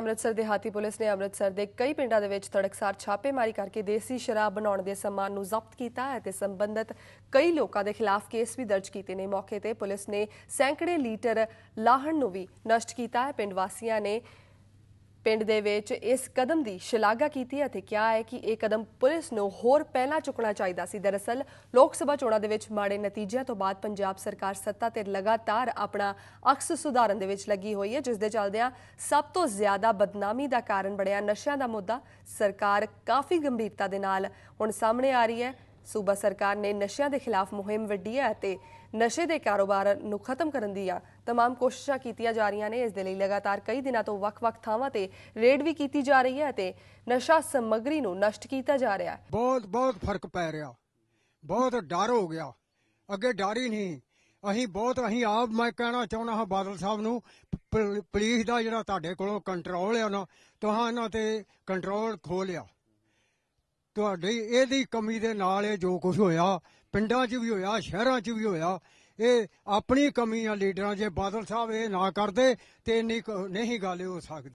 ਅੰਮ੍ਰਿਤਸਰ ਦਿਹਾਤੀ ਪੁਲਿਸ ਨੇ ਅੰਮ੍ਰਿਤਸਰ ਦੇ ਕਈ ਪਿੰਡਾਂ ਦੇ ਵਿੱਚ ਤੜਕਸਾਰ ਛਾਪੇਮਾਰੀ ਕਰਕੇ ਦੇਸੀ ਸ਼ਰਾਬ ਬਣਾਉਣ ਦੇ ਸਮਾਨ ਨੂੰ ਜ਼ਬਤ ਕੀਤਾ ਅਤੇ ਤੇ ਕਈ ਲੋਕਾਂ ਦੇ ਖਿਲਾਫ ਕੇਸ ਵੀ ਦਰਜ ਕੀਤੇ ਨੇ। ਮੌਕੇ ਤੇ ਪੁਲਿਸ ਨੇ ਸੈਂਕੜੇ ਲੀਟਰ ਲਾਹਣ ਨੂੰ ਵੀ ਨਸ਼ਟ ਕੀਤਾ ਹੈ। ਪਿੰਡ ਵਾਸੀਆਂ ਨੇ ਪਿੰਡ ਦੇ ਵਿੱਚ ਇਸ ਕਦਮ ਦੀ ਸ਼ਲਾਘਾ ਕੀਤੀ ਅਤੇ ਕਿਹਾ ਹੈ ਕਿ ਇਹ ਕਦਮ ਪੁਲਿਸ ਨੂੰ ਹੋਰ ਪਹਿਲਾਂ ਚੁੱਕਣਾ ਚਾਹੀਦਾ ਸੀ। ਦਰਅਸਲ, ਲੋਕ ਸਭਾ ਚੋਣਾਂ ਦੇ ਵਿੱਚ ਮਾੜੇ ਨਤੀਜਿਆਂ ਤੋਂ ਬਾਅਦ ਪੰਜਾਬ ਸਰਕਾਰ ਸੱਤਾ ਤੇ ਲਗਾਤਾਰ ਆਪਣਾ ਅਕਸ ਸੁਧਾਰਨ ਦੇ ਵਿੱਚ ਲੱਗੀ ਹੋਈ ਹੈ, ਜਿਸ ਦੇ ਚੱਲਦਿਆਂ ਸਭ ਤੋਂ ਜ਼ਿਆਦਾ ਬਦਨਾਮੀ ਦਾ ਕਾਰਨ ਬਣਿਆ ਨਸ਼ਿਆਂ ਦਾ ਮੁੱਦਾ। ਸਰਕਾਰ ਕਾਫੀ ਗੰਭੀਰਤਾ ਦੇ ਨਾਲ ਹੁਣ ਸਾਹਮਣੇ ਆ ਰਹੀ ਹੈ। ਸੂਬਾ ਸਰਕਾਰ ਨੇ ਨਸ਼ਿਆਂ ਦੇ ਖਿਲਾਫ ਮੁਹਿੰਮ ਵਿੱਢੀ ਹੈ ਅਤੇ ਨਸ਼ੇ ਦੇ ਕਾਰੋਬਾਰ ਨੂੰ ਖਤਮ ਕਰਨ ਦੀਆਂ तमाम ਕੋਸ਼ਿਸ਼ਾਂ ਕੀਤੀਆਂ ਜਾ ਰਹੀਆਂ ਨੇ ਇਸ ਦੇ ਲਈ ਲਗਾਤਾਰ ਕਈ ਦਿਨਾਂ ਤੋਂ ਵੱਖ-ਵੱਖ ਥਾਵਾਂ ਤੇ ਰੇਡ ਵੀ ਕੀਤੀ ਜਾ ਰਹੀ ਹੈ ਅਤੇ ਨਸ਼ਾ ਸਮੱਗਰੀ ਨੂੰ ਨਸ਼ਟ ਕੀਤਾ ਜਾ ਰਿਹਾ ਹੈ ਬਹੁਤ ਬਹੁਤ ਫਰਕ ਪੈ ਰਿਹਾ ਬਹੁਤ ਡਰ ਹੋ ਗਿਆ ਅੱਗੇ ਡਰ ਹੀ ਨਹੀਂ ਅਸੀਂ ਬਹੁਤ ਅਸੀਂ ਆਪ ਮੈਂ ਕਹਿਣਾ ਚਾਹੁੰਦਾ ਹਾਂ ਬਾਦਲ ਸਾਹਿਬ ਨੂੰ ਪ- ਪੁਲਿਸ ਦਾ ਜਿਹੜਾ ਤੁਹਾਡੇ ਕੋਲੋਂ ਕੰਟਰੋਲ ਹੈ ਨਾ ਤੁਹਾਂ ਇਹਨਾਂ ਤੇ ਕੰਟਰੋਲ ਖੋ ਲਿਆ ਤੁਹਾਡੀ ਇਹਦੀ ਕਮੀ ਦੇ ਨਾਲ ਇਹ ਜੋ ਕੁਝ ਹੋਇਆ, ਪਿੰਡਾਂ 'ਚ ਵੀ ਹੋਇਆ, ਸ਼ਹਿਰਾਂ 'ਚ ਵੀ ਹੋਇਆ, ਇਹ ਆਪਣੀ ਕਮੀ ਆ ਲੀਡਰਾਂ ਜੇ ਬਾਦਲ ਸਾਹਿਬ ਇਹ ਨਾ ਕਰਦੇ ਤੇ ਇੰਨੀ ਕੁ ਨਹੀਂ ਗੱਲ ਹੋ ਸਕਦੀ।